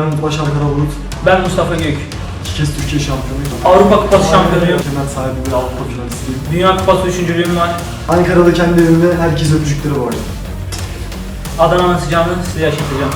Ben Umut Başar Karabulut. Ben Mustafa Gök. İki kez Türkiye şampiyonuyum. Avrupa Kupası şampiyonuyum. Kemer sahibi bir Avrupa finalistiyim. Dünya Kupası üçüncülüğüm var. Ankara'da kendi evimde herkese öpücükleri bu arada. Adana'nın sıcağını size yaşatacağım.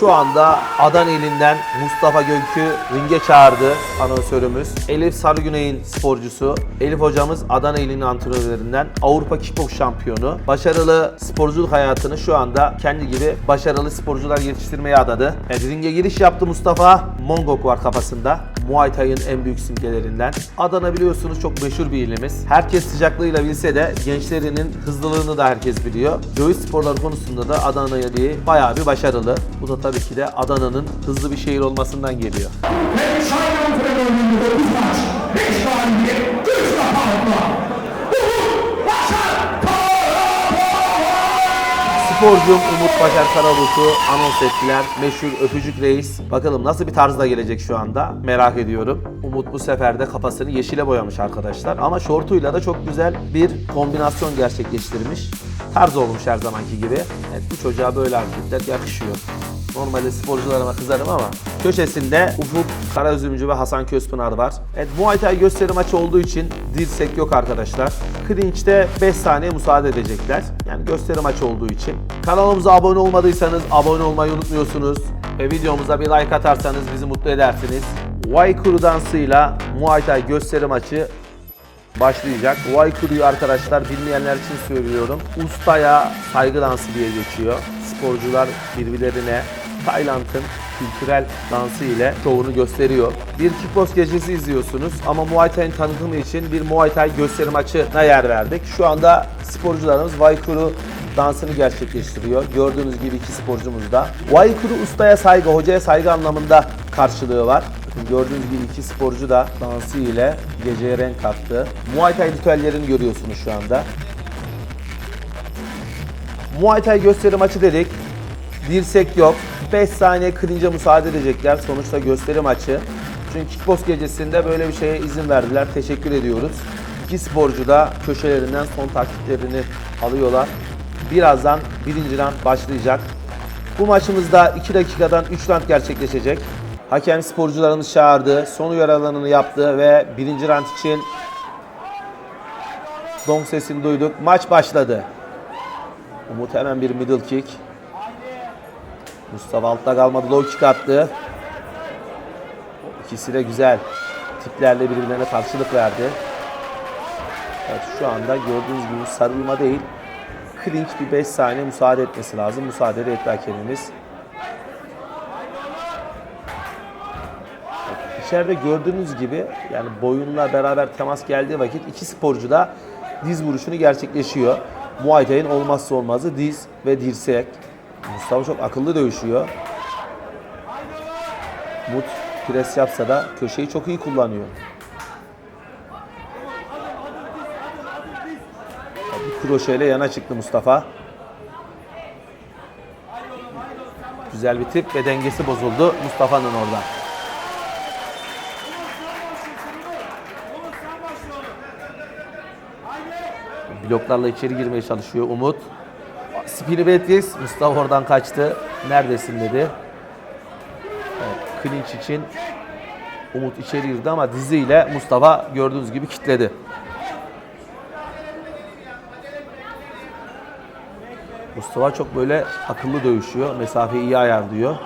Şu anda Adana ilinden Mustafa Gök'ü ringe çağırdı anonsörümüz. Elif Sarıgüney'in sporcusu. Elif hocamız Adana ilinin antrenörlerinden Avrupa Kickbox şampiyonu. Başarılı sporculuk hayatını şu anda kendi gibi başarılı sporcular yetiştirmeye adadı. Evet, ringe giriş yaptı Mustafa. Mongok var kafasında. Muay Thai'ın en büyük simgelerinden. Adana biliyorsunuz çok meşhur bir ilimiz. Herkes sıcaklığıyla bilse de gençlerinin hızlılığını da herkes biliyor. Dövüş sporları konusunda da Adana'ya diye bayağı bir başarılı. Bu da tabii ki de Adana'nın hızlı bir şehir olmasından geliyor. Şahin antrenörlüğünde 9 maç, 5 galibiyet, 3 defa Umut Başar Sporcum Umut Başar Karabulut'u anons ettiler. Meşhur Öpücük Reis. Bakalım nasıl bir tarzda gelecek şu anda merak ediyorum. Umut bu sefer de kafasını yeşile boyamış arkadaşlar. Ama şortuyla da çok güzel bir kombinasyon gerçekleştirmiş. Tarz olmuş her zamanki gibi. Evet bu çocuğa böyle hareketler yakışıyor. Normalde sporcularıma kızarım ama köşesinde Ufuk Karaüzümcü ve Hasan Közpınar var. Evet Muay Thai gösteri maçı olduğu için dirsek yok arkadaşlar. Clinch'te 5 saniye müsaade edecekler. Yani gösteri maçı olduğu için. Kanalımıza abone olmadıysanız abone olmayı unutmuyorsunuz. Ve videomuza bir like atarsanız bizi mutlu edersiniz. Waikuru dansıyla Muay Thai gösteri maçı başlayacak. Waikuru'yu arkadaşlar bilmeyenler için söylüyorum. Ustaya saygı dansı diye geçiyor. Sporcular birbirlerine Tayland'ın kültürel dansı ile şovunu gösteriyor. Bir kickbox gecesi izliyorsunuz ama Muay Thai'nin tanıtımı için bir Muay Thai gösteri maçına yer verdik. Şu anda sporcularımız Waikuru dansını gerçekleştiriyor. Gördüğünüz gibi iki sporcumuz da. Waikuru ustaya saygı, hocaya saygı anlamında karşılığı var. Gördüğünüz gibi iki sporcu da dansı ile geceye renk kattı. Muay Thai ritüellerini görüyorsunuz şu anda. Muay Thai gösteri maçı dedik. Dirsek yok. 5 saniye clinch'e müsaade edecekler. Sonuçta gösteri maçı. Çünkü kickbox gecesinde böyle bir şeye izin verdiler. Teşekkür ediyoruz. İki sporcu da köşelerinden son taktiklerini alıyorlar. Birazdan birinci round başlayacak. Bu maçımızda 2 dakikadan 3 round gerçekleşecek. Hakem sporcularımız çağırdı. Son uyarılarını yaptı ve birinci round için dong sesini duyduk. Maç başladı. Umut hemen bir middle kick. Mustafa altta kalmadı. Low kick attı. İkisi de güzel tiplerle birbirlerine karşılık verdi. Evet, şu anda gördüğünüz gibi sarılma değil. Clinch bir 5 saniye müsaade etmesi lazım. Müsaade de etti hakemimiz. İçeride gördüğünüz gibi yani boyunla beraber temas geldiği vakit iki sporcu da diz vuruşunu gerçekleşiyor. Muay Thai'nin olmazsa olmazı diz ve dirsek. Mustafa çok akıllı dövüşüyor. Mut pres yapsa da köşeyi çok iyi kullanıyor. Bir kroşeyle yana çıktı Mustafa. Güzel bir tip ve dengesi bozuldu Mustafa'nın orada. Bloklarla içeri girmeye çalışıyor Umut. Spini Betis, Mustafa oradan kaçtı. Neredesin dedi. Evet, için Umut içeri girdi ama diziyle Mustafa gördüğünüz gibi kitledi. Mustafa çok böyle akıllı dövüşüyor. Mesafeyi iyi ayarlıyor.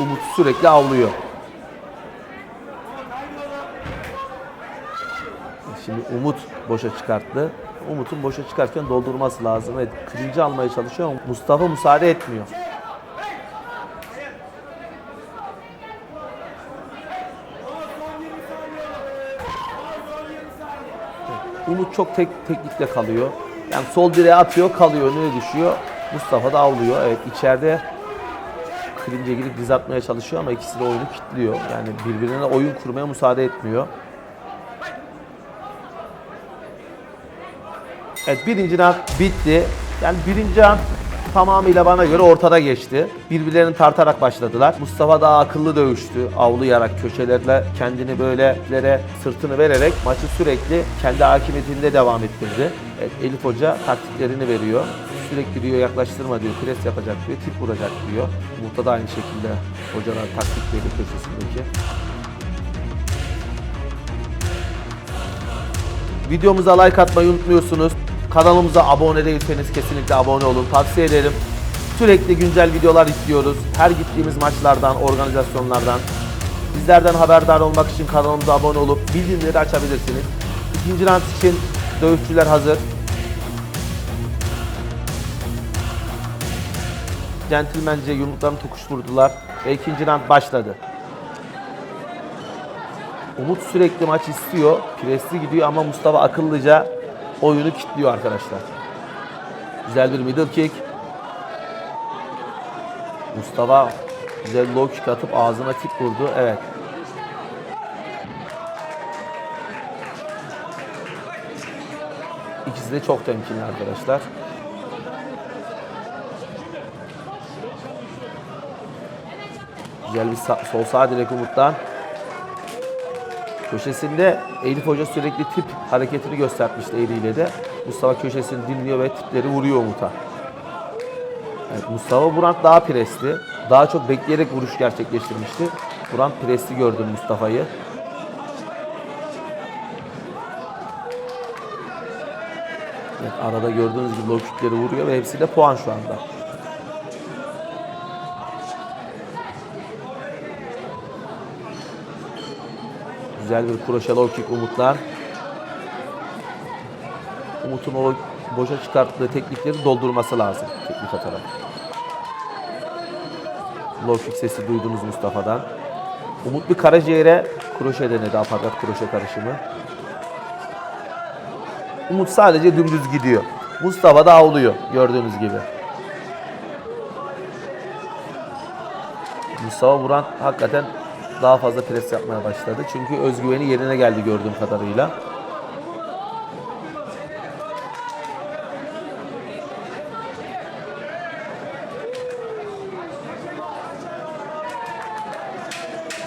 Umut sürekli avlıyor. Şimdi Umut boşa çıkarttı. Umut'un boşa çıkarken doldurması lazım. Evet, kırıcı almaya çalışıyor ama Mustafa müsaade etmiyor. Umut çok tek teknikle kalıyor. Yani sol direğe atıyor, kalıyor, önüne düşüyor. Mustafa da avlıyor. Evet içeride klince girip diz atmaya çalışıyor ama ikisi de oyunu kilitliyor. Yani birbirine oyun kurmaya müsaade etmiyor. Evet birinci round bitti. Yani birinci round tamamıyla bana göre ortada geçti. Birbirlerini tartarak başladılar. Mustafa daha akıllı dövüştü. Avlayarak köşelerle kendini böylelere sırtını vererek maçı sürekli kendi hakimiyetinde devam ettirdi. Evet, Elif Hoca taktiklerini veriyor. Sürekli diyor yaklaştırma diyor, pres yapacak diyor, tip vuracak diyor. Umut'ta da aynı şekilde hocalar taktik veriyor köşesindeki. Videomuza like atmayı unutmuyorsunuz. Kanalımıza abone değilseniz kesinlikle abone olun. Tavsiye ederim. Sürekli güncel videolar istiyoruz. Her gittiğimiz maçlardan, organizasyonlardan. Bizlerden haberdar olmak için kanalımıza abone olup bildirimleri açabilirsiniz. İkinci round için dövüşçüler hazır. Centilmence yumruklarını tokuşturdular ve ikinci round başladı. Umut sürekli maç istiyor. Presli gidiyor ama Mustafa akıllıca oyunu kilitliyor arkadaşlar. Güzel bir middle kick. Mustafa güzel low kick atıp ağzına tip vurdu. Evet. İkisi de çok temkinli arkadaşlar. Güzel bir sol sağ direk Umut'tan. Köşesinde Elif Hoca sürekli tip hareketini göstermişti eliyle de. Mustafa köşesini dinliyor ve tipleri vuruyor Umut'a. Evet, Mustafa Burant daha presli. Daha çok bekleyerek vuruş gerçekleştirmişti. Burant presli gördüm Mustafa'yı. Evet, arada gördüğünüz gibi low vuruyor ve hepsi de puan şu anda. Güzel bir kroşe low kick Umut'tan. Umut'un o boşa çıkarttığı teknikleri doldurması lazım teknik atarak. Low kick sesi duydunuz Mustafa'dan. Umut bir karaciğere kroşe denedi, aparkat kroşe karışımı. Umut sadece dümdüz gidiyor. Mustafa da avlıyor gördüğünüz gibi. Mustafa Vuran hakikaten daha fazla pres yapmaya başladı. Çünkü özgüveni yerine geldi gördüğüm kadarıyla.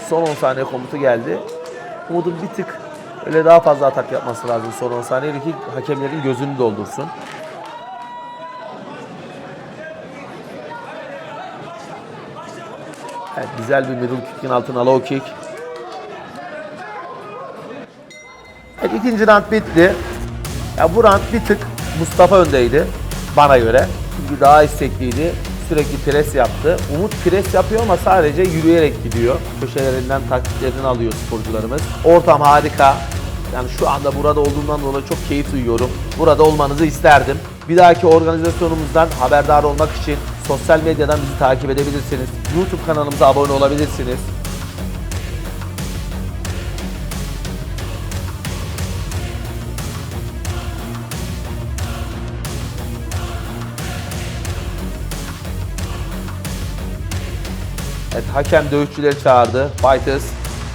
Son 10 saniye komutu geldi. Umut'un bir tık öyle daha fazla atak yapması lazım son 10 saniyede ki hakemlerin gözünü doldursun. Evet, güzel bir middle kick'in altına low kick. Evet, ikinci round bitti. Ya bu round bir tık Mustafa öndeydi bana göre. Çünkü daha istekliydi. Sürekli pres yaptı. Umut pres yapıyor ama sadece yürüyerek gidiyor. Köşelerinden taktiklerini alıyor sporcularımız. Ortam harika. Yani şu anda burada olduğumdan dolayı çok keyif duyuyorum. Burada olmanızı isterdim. Bir dahaki organizasyonumuzdan haberdar olmak için sosyal medyadan bizi takip edebilirsiniz. YouTube kanalımıza abone olabilirsiniz. Evet, hakem dövüşçüleri çağırdı. Fighters,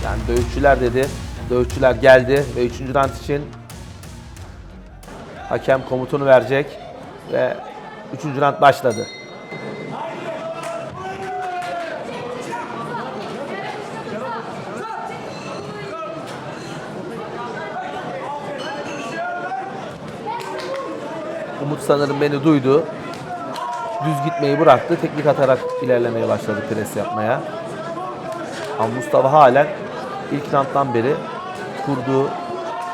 yani dövüşçüler dedi. Dövüşçüler geldi ve 3. round için hakem komutunu verecek ve 3. round başladı. Umut sanırım beni duydu. Düz gitmeyi bıraktı. Teknik atarak ilerlemeye başladı pres yapmaya. Ama Mustafa halen ilk rounddan beri kurduğu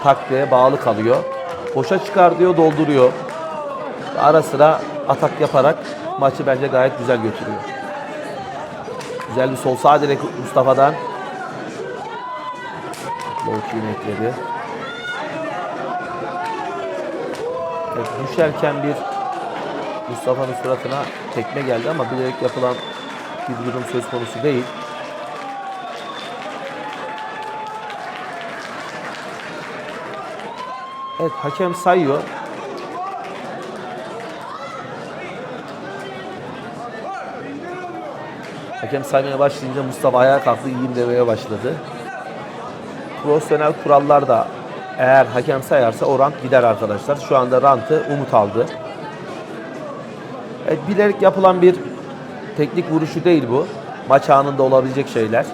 taktiğe bağlı kalıyor. Boşa çıkar diyor, dolduruyor. Ara sıra atak yaparak maçı bence gayet güzel götürüyor. Güzel bir sol sağ direk Mustafa'dan. Low ekledi. Evet, düşerken bir Mustafa'nın suratına tekme geldi ama bilerek yapılan bir durum söz konusu değil. Evet hakem sayıyor. Hakem saymaya başlayınca Mustafa ayağa kalktı, iyiyim demeye başladı. Profesyonel kurallar da eğer hakem sayarsa o rant gider arkadaşlar. Şu anda rantı Umut aldı. Evet, bilerek yapılan bir teknik vuruşu değil bu. Maç anında olabilecek şeyler.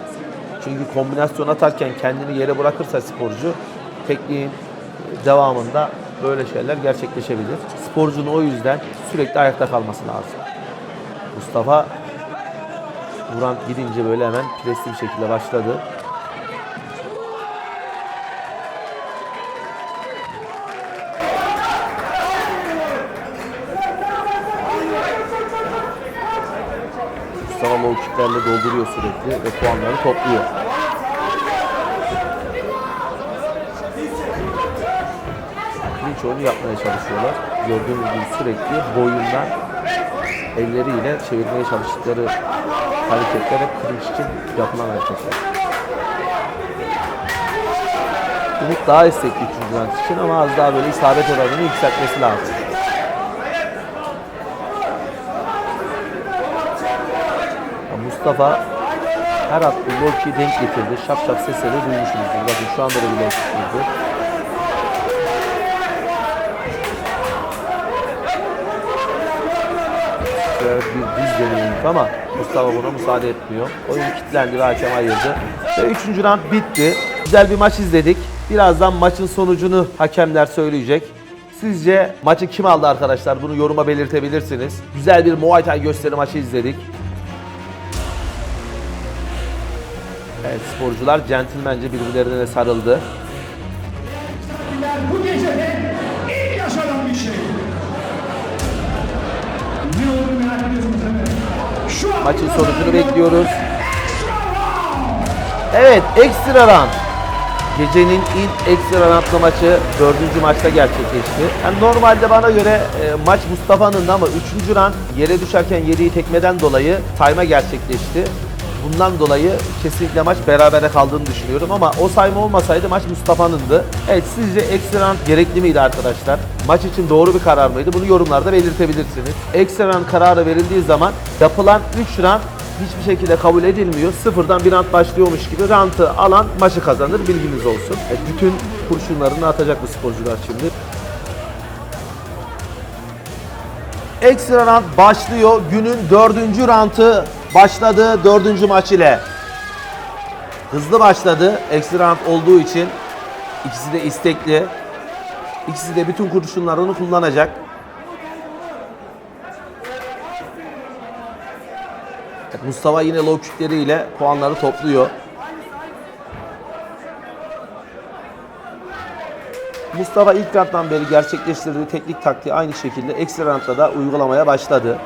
Çünkü kombinasyon atarken kendini yere bırakırsa sporcu tekniğin devamında böyle şeyler gerçekleşebilir. Sporcunun o yüzden sürekli ayakta kalması lazım. Mustafa Vuran gidince böyle hemen presli bir şekilde başladı. Kicklerle dolduruyor sürekli ve puanları topluyor. Linç oyunu yapmaya çalışıyorlar. Gördüğünüz gibi sürekli boyundan elleriyle çevirmeye çalıştıkları hareketler hep kılıç için yapılan hareketler. Umut daha istekli 3. round için ama az daha böyle isabet oranını yükseltmesi lazım. Ya Mustafa her attığı low kick'i denk getirdi. Şap şap sesleri duymuşsunuzdur. Bakın şu anda da kick vurdu. Evet bir diz deneyimlik ama Mustafa buna müsaade etmiyor. Oyun kilitlendi ve hakem ayırdı. Ve üçüncü round bitti. Güzel bir maç izledik. Birazdan maçın sonucunu hakemler söyleyecek. Sizce maçı kim aldı arkadaşlar? Bunu yoruma belirtebilirsiniz. Güzel bir Muay Thai gösteri maçı izledik. Evet sporcular centilmence birbirlerine sarıldı. Bu gecede ilk yaşanan bir şey. Ne olduğunu merak ediyorsunuz Maçın sonucunu bekliyoruz. Evet, ekstra round. Gecenin ilk ekstra roundlı maçı dördüncü maçta gerçekleşti. Yani normalde bana göre e, maç Mustafa'nın da ama üçüncü round yere düşerken yediği tekmeden dolayı sayma gerçekleşti. Bundan dolayı kesinlikle maç berabere kaldığını düşünüyorum ama o sayma olmasaydı maç Mustafa'nındı. Evet sizce ekstra gerekli miydi arkadaşlar? Maç için doğru bir karar mıydı? Bunu yorumlarda belirtebilirsiniz. Ekstra kararı verildiği zaman yapılan 3 round hiçbir şekilde kabul edilmiyor. Sıfırdan bir round başlıyormuş gibi round'ı alan maçı kazanır bilginiz olsun. Evet, bütün kurşunlarını atacak bu sporcular şimdi. Ekstra round başlıyor. Günün dördüncü roundu başladı dördüncü maç ile. Hızlı başladı. Ekstra round olduğu için ikisi de istekli. İkisi de bütün kurşunlarını kullanacak. Mustafa yine low kickleriyle puanları topluyor. Mustafa ilk rounddan beri gerçekleştirdiği teknik taktiği aynı şekilde ekstra roundda da uygulamaya başladı.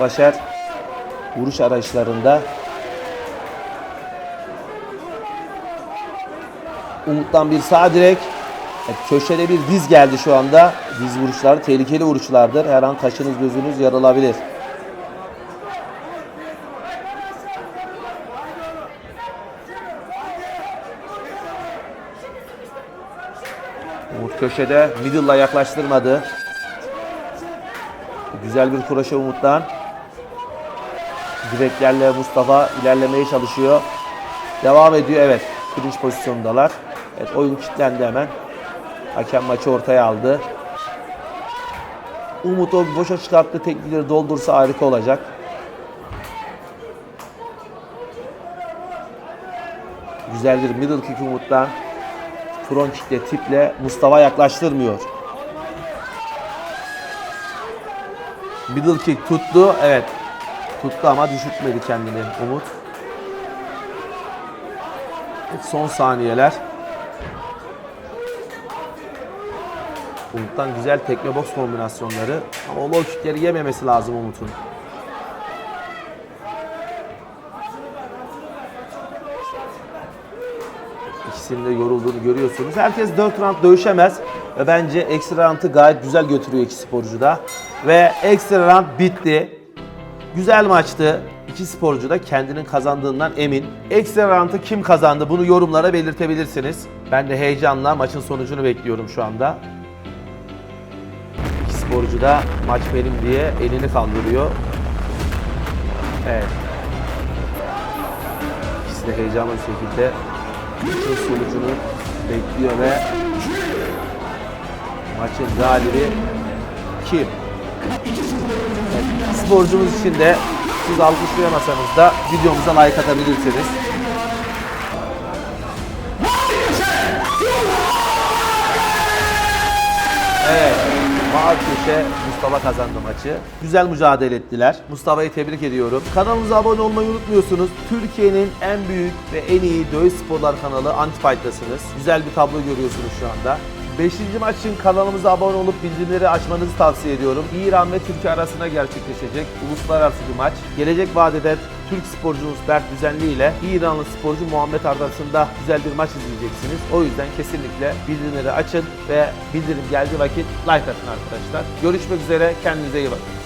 Başar vuruş arayışlarında Umut'tan bir sağ direk. Evet, köşede bir diz geldi şu anda. Diz vuruşları tehlikeli vuruşlardır. Her an kaşınız gözünüz yarılabilir. Umut köşede middle'la yaklaştırmadı. Güzel bir kuraşa Umut'tan. Direklerle Mustafa ilerlemeye çalışıyor. Devam ediyor evet. Clinch pozisyonundalar. Evet oyun kilitlendi hemen. Hakem maçı ortaya aldı. Umut o boşa çıkarttığı teknikleri doldursa harika olacak. Güzel bir middle kick Umut'tan. Front kickle tiple Mustafa yaklaştırmıyor. Middle kick tuttu. Evet. Tuttu ama düşürtmedi kendini Umut. Son saniyeler. Umut'tan güzel tekme box kombinasyonları. Ama o low kickleri yememesi lazım Umut'un. İkisinin de yorulduğunu görüyorsunuz. Herkes 4 round dövüşemez. Ve bence ekstra round'ı gayet güzel götürüyor iki sporcu da. Ve ekstra round bitti. Güzel maçtı. İki sporcu da kendinin kazandığından emin. Ekstra round'ı kim kazandı bunu yorumlara belirtebilirsiniz. Ben de heyecanla maçın sonucunu bekliyorum şu anda. İki sporcu da maç benim diye elini kaldırıyor. Evet. İkisi de heyecanlı bir şekilde maçın sonucunu bekliyor ve Maçın galibi kim? Sporcumuz için de siz alkışlayamasanız da videomuza like atabilirsiniz. Evet. Mavi köşe Mustafa kazandı maçı. Güzel mücadele ettiler. Mustafa'yı tebrik ediyorum. Kanalımıza abone olmayı unutmuyorsunuz. Türkiye'nin en büyük ve en iyi dövüş sporlar kanalı Antifight'tasınız. Güzel bir tablo görüyorsunuz şu anda. Beşinci maç için kanalımıza abone olup bildirimleri açmanızı tavsiye ediyorum. İran ve Türkiye arasında gerçekleşecek uluslararası bir maç. Gelecek vadede Türk sporcumuz Berk Düzenli ile İranlı sporcu Muhammed arasında güzel bir maç izleyeceksiniz. O yüzden kesinlikle bildirimleri açın ve bildirim geldiği vakit like atın arkadaşlar. Görüşmek üzere, kendinize iyi bakın.